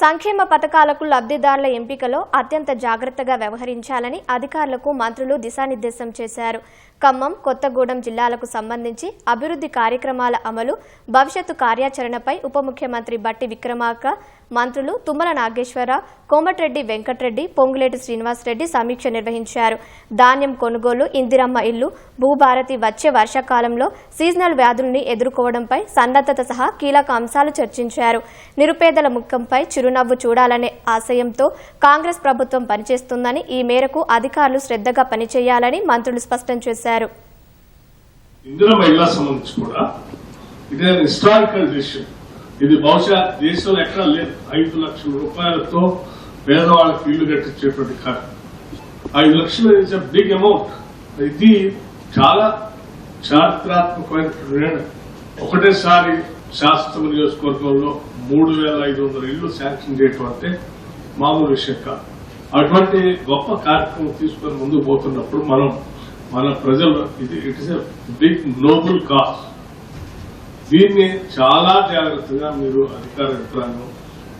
సంక్షేమ పథకాలకు లబ్ధిదారుల ఎంపికలో అత్యంత జాగ్రత్తగా వ్యవహరించాలని అధికారులకు మంత్రులు దిశానిర్దేశం చేశారు. ఖమ్మం కొత్తగూడెం జిల్లాలకు సంబంధించి అభివృద్ధి కార్యక్రమాల అమలు భవిష్యత్తు కార్యాచరణపై ఉప ముఖ్యమంత్రి బట్టి విక్రమార్క మంత్రులు తుమ్మల నాగేశ్వరరావు కోమటిరెడ్డి వెంకటరెడ్డి పొంగులేటి శ్రీనివాసరెడ్డి సమీక్ష నిర్వహించారు. ధాన్యం కొనుగోలు ఇందిరమ్మ ఇల్లు భూభారతి వచ్చే వర్షాకాలంలో సీజనల్ వ్యాధుల్ని ఎదుర్కోవడంపై సన్నద్ధత సహా కీలక అంశాలు చర్చించారు. నిరుపేదల ముఖంపై చిరునవ్వు చూడాలనే ఆశయంతో కాంగ్రెస్ ప్రభుత్వం పనిచేస్తుందని ఈ మేరకు అధికారులు శ్రద్ధగా పనిచేయాలని మంత్రులు స్పష్టం చేశారు. ఇందిరా మహిళా సంబంధించి కూడా ఇదే హిస్టారికల్ డిసిషన్ ఇది బహుశా దేశంలో ఎక్కడా లేదు. ఐదు లక్షల రూపాయలతో పేదవాళ్ళకి ఇల్లు కట్టించేటువంటి కార్యక్రమం ఐదు లక్షలు ఇస్ అ బిగ్ అమౌంట్ ఇది చాలా చారిత్రాత్మకమైనటువంటి నిర్ణయం. ఒకటేసారి శాస్త్ర నియోజకవర్గంలో మూడు వేల ఐదు వందల ఇళ్ళు శాంక్షన్ చేయటం అంటే మామూలు విషయం కాదు. అటువంటి గొప్ప కార్యక్రమం తీసుకొని ముందుకు పోతున్నప్పుడు మనం మన ప్రజలు ఇది it is a big noble cause దీన్ని చాలా జాగ్రత్తగా మీరు అధికార యంత్రాంగం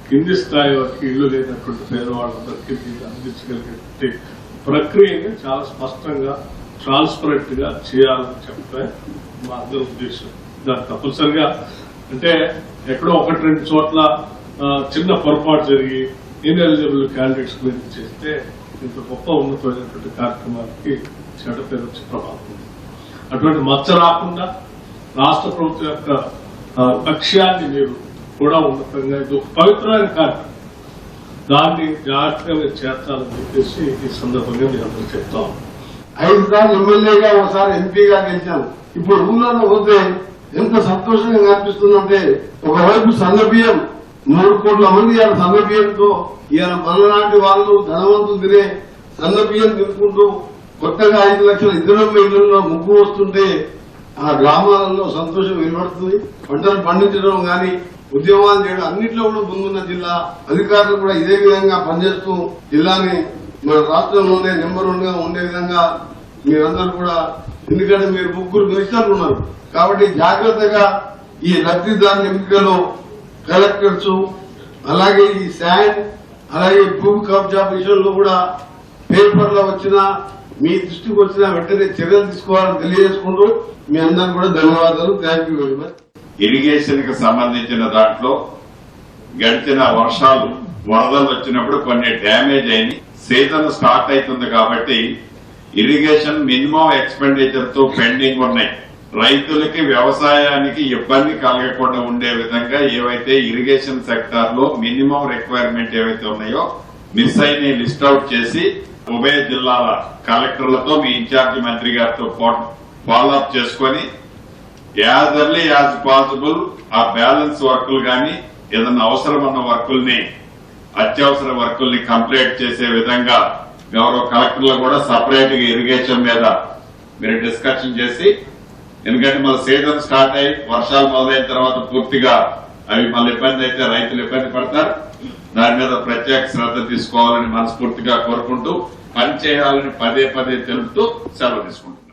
కింది స్థాయి వరకు ఇల్లు లేనటువంటి పేదవాళ్ళందరికీ దీన్ని అందించగలిగే ప్రక్రియని చాలా స్పష్టంగా ట్రాన్స్పరెంట్గా చేయాలని చెప్పే మా అందరి ఉద్దేశం. దాన్ని తప్పనిసరిగా అంటే ఎక్కడో ఒకటి రెండు చోట్ల చిన్న పొరపాటు జరిగి ఇన్ఎలిజిబుల్ క్యాండిడేట్స్ మీద చేస్తే ఇంత గొప్ప ఉన్నతమైనటువంటి కార్యక్రమానికి చెడ్డ పేరు వచ్చే ప్రభావం అటువంటి మచ్చ రాకుండా రాష్ట్ర ప్రభుత్వం యొక్క లక్ష్యాన్ని మీరు కూడా ఉన్నతంగా ఇది ఒక పవిత్రమైన కార్యక్రమం. దాన్ని జాగ్రత్తగా చేర్చాలని చెప్పేసి ఈ సందర్భంగా మీరు అందరూ చెప్తా ఐదు సార్లు ఎమ్మెల్యేగా ఒకసారి ఎంపీగా గెలిచాను ఇప్పుడు ఊళ్ళో పోతే ఎంత సంతోషంగా అనిపిస్తుందంటే ఒకవైపు సన్న బియ్యం మూడు కోట్ల మంది ఇవాళ సన్న బియ్యంతో ఇవాళ మనలాంటి వాళ్ళు ధనవంతులు తినే సన్న బియ్యం తినుకుంటూ కొత్తగా ఐదు లక్షల ఇద్దరు ఇళ్ళలో ముగ్గు వస్తుంటే ఆ గ్రామాలలో సంతోషం వెలువడుతుంది పంటలు పండించడం కానీ ఉద్యమాలు చేయడం అన్నింటిలో కూడా ముందున్న జిల్లా అధికారులు కూడా ఇదే విధంగా పనిచేస్తూ జిల్లాని మన రాష్ట్రంలోనే నెంబర్ వన్గా ఉండే విధంగా మీరందరూ కూడా ఎందుకంటే మీరు ముగ్గురు మినిస్టర్లు ఉన్నారు. కాబట్టి జాగ్రత్తగా ఈ లబ్దిదారుల ఎంపికలో కలెక్టర్స్ అలాగే ఈ శాండ్ అలాగే భూమి కబ్జా విషయంలో కూడా పేపర్లో వచ్చిన మీ దృష్టికి వచ్చిన వెంటనే చర్యలు తీసుకోవాలని తెలియజేసుకుంటూ మీ అందరికి కూడా ధన్యవాదాలు. థ్యాంక్ యూ వెరీ మచ్ ఇరిగేషన్కి సంబంధించిన దాంట్లో గడిచిన వర్షాలు వరదలు వచ్చినప్పుడు కొన్ని డ్యామేజ్ అయింది సీజన్ స్టార్ట్ అవుతుంది కాబట్టి ఇరిగేషన్ మినిమం ఎక్స్పెండిచర్తో పెండింగ్ ఉన్నాయి. రైతులకి వ్యవసాయానికి ఇబ్బంది కలగకుండా ఉండే విధంగా ఏవైతే ఇరిగేషన్ సెక్టార్లో మినిమం రిక్వైర్మెంట్ ఏవైతే ఉన్నాయో మిస్ అయిన లిస్ట్ అవుట్ చేసి ఉభయ జిల్లాల కలెక్టర్లతో మీ ఇన్ఛార్జి మంత్రి గారితో ఫాలో అప్ చేసుకొని యాజ్ ఎర్లీ యాజ్ పాసిబుల్ ఆ బ్యాలెన్స్ వర్కులు గాని ఏదన్నా అవసరం ఉన్న వర్కుల్ని అత్యవసర వర్కుల్ని కంప్లీట్ చేసే విధంగా గౌరవ కలెక్టర్లు కూడా సపరేట్గా ఇరిగేషన్ మీద మీరు డిస్కషన్ చేసి ఎందుకంటే మళ్ళీ సీజన్ స్టార్ట్ అయ్యి వర్షాలు మొదలైన తర్వాత పూర్తిగా అవి మళ్ళీ ఇబ్బంది అయితే రైతులు ఇబ్బంది పడతారు. దాని మీద ప్రత్యేక శ్రద్ధ తీసుకోవాలని మనస్ఫూర్తిగా కోరుకుంటూ పని చేయాలని పదే పదే తెలుపుతూ సెలవు తీసుకుంటాం